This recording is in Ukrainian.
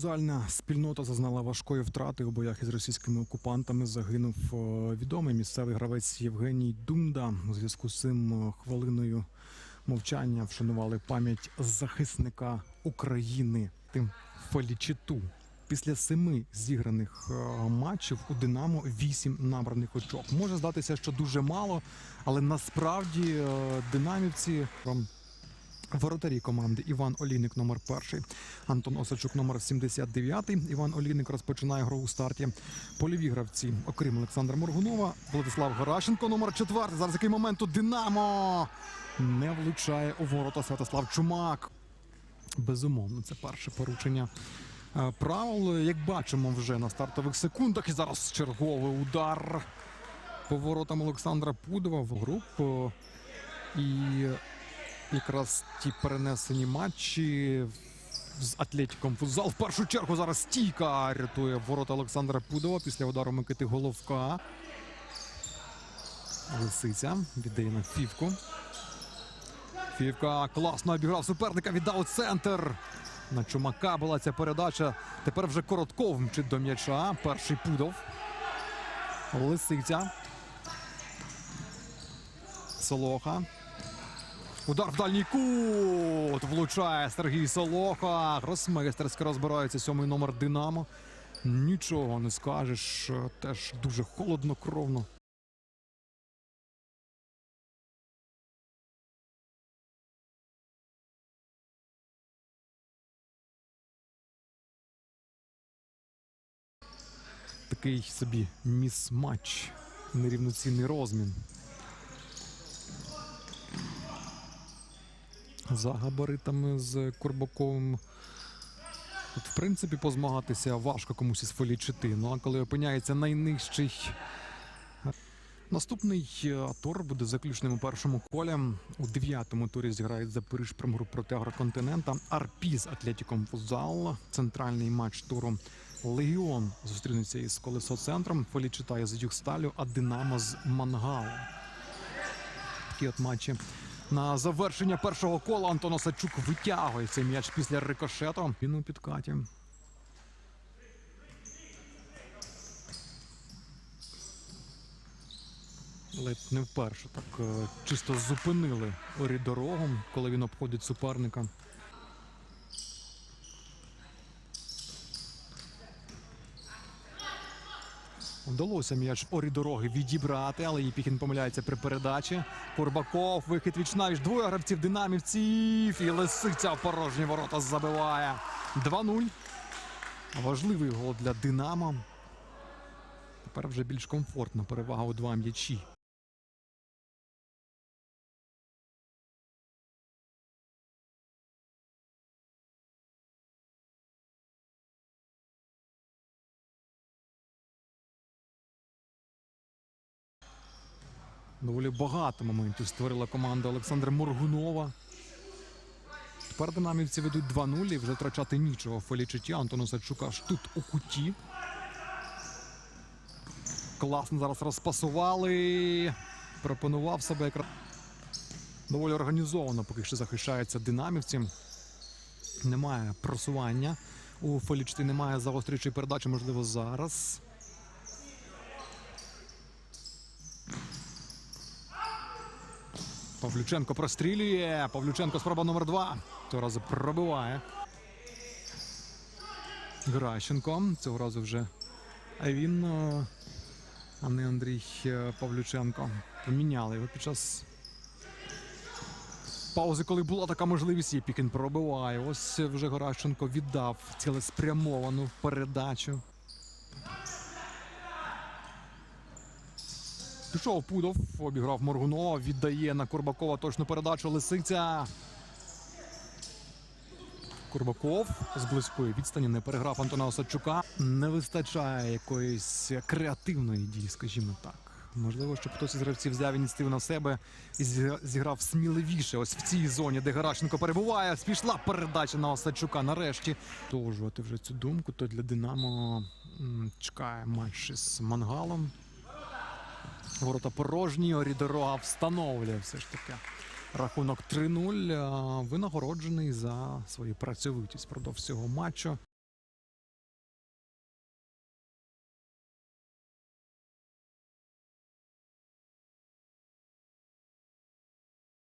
Футзальна спільнота зазнала важкої втрати у боях із російськими окупантами. Загинув е, відомий місцевий гравець Євгеній Думда. У зв'язку з цим е, хвилиною мовчання вшанували пам'ять захисника України тим Фалічиту. Після семи зіграних е, матчів у Динамо вісім набраних очок. Може здатися, що дуже мало, але насправді динамівці Воротарі команди Іван Олійник номер перший, Антон Осачук номер 79. Іван Олійник розпочинає гру у старті. Польові гравці, окрім Олександра Моргунова, Владислав Гарашенко номер 4. Зараз який момент тут Динамо не влучає у ворота Святослав Чумак. Безумовно, це перше порушення е, правил. Як бачимо вже на стартових секундах. І зараз черговий удар по воротам Олександра Пудова в групу. І якраз ті перенесені матчі з Атлетіком футзал. В першу чергу зараз стійка рятує ворота Олександра Пудова після удару Микити Головка. Лисиця віддає на Фівку. Фівка класно обіграв суперника, віддав центр. На чумака була ця передача. Тепер вже Коротков мчить до м'яча. Перший Пудов. Лисиця. Солоха. Удар в дальній кут. Влучає Сергій Солоха. Гросмейстерськи розбирається сьомий номер Динамо. Нічого не скажеш. Теж дуже холоднокровно. Такий собі міс-матч. Нерівноцінний розмін. За габаритами з Курбаковим. От, в принципі, позмагатися важко комусь із фолічити. Ну а коли опиняється найнижчий. Наступний е, тур буде заключним у першому колі. У дев'ятому турі зіграють Запоріж промгруп проти Агроконтинента. Арпіз Атлетіком Футзал. Центральний матч туру. Легіон зустрінеться із колесоцентром. Фолі читає з Югсталю, а Динамо з Мангалу. Такі от матчі. На завершення першого кола Антон Осадчук витягує цей м'яч після рикошету. Він у підкаті. Ледь не вперше так е, чисто зупинили Орі дорогу, коли він обходить суперника. Вдалося м'яч Орі дороги відібрати, але її Піхін помиляється при передачі. Курбаков, вихід вічнавіч, двоє гравців динамівців. І Лисиця в порожні ворота забиває. 2-0. Важливий гол для Динамо. Тепер вже більш комфортна перевага у два м'ячі. Доволі багато моментів створила команда Олександра Моргунова. Тепер динамівці ведуть 2-0 і вже втрачати нічого в фолічиті. Антону Сачука аж тут у куті. Класно зараз розпасували. Пропонував себе якраз. Доволі організовано поки що захищаються динамівці. Немає просування. У фолічті немає загострюючої передачі, можливо, зараз. Павлюченко прострілює. Павлюченко спроба номер два. Цього разу пробиває. Гращенко. Цього разу вже а він, е, а не Андрій е, Павлюченко. Поміняли його під час паузи, коли була така можливість. Єпікін пробиває. Ось вже Гращенко віддав цілеспрямовану передачу. Пішов Пудов, обіграв Моргунова, віддає на Курбакова точну передачу Лисиця. Курбаков з близької відстані не переграв Антона Осадчука. Не вистачає якоїсь креативної дії, скажімо так. Можливо, щоб хтось із гравців взяв ініціативу на себе і зіграв сміливіше. Ось в цій зоні, де Гарашенко перебуває. Пішла передача на Осадчука. Нарешті продовжувати вже цю думку. То для Динамо чекає матч із Мангалом. Ворота порожні, Орідорога встановлює все ж таки. Рахунок 3-0. Винагороджений за свою працьовитість впродовж цього матчу.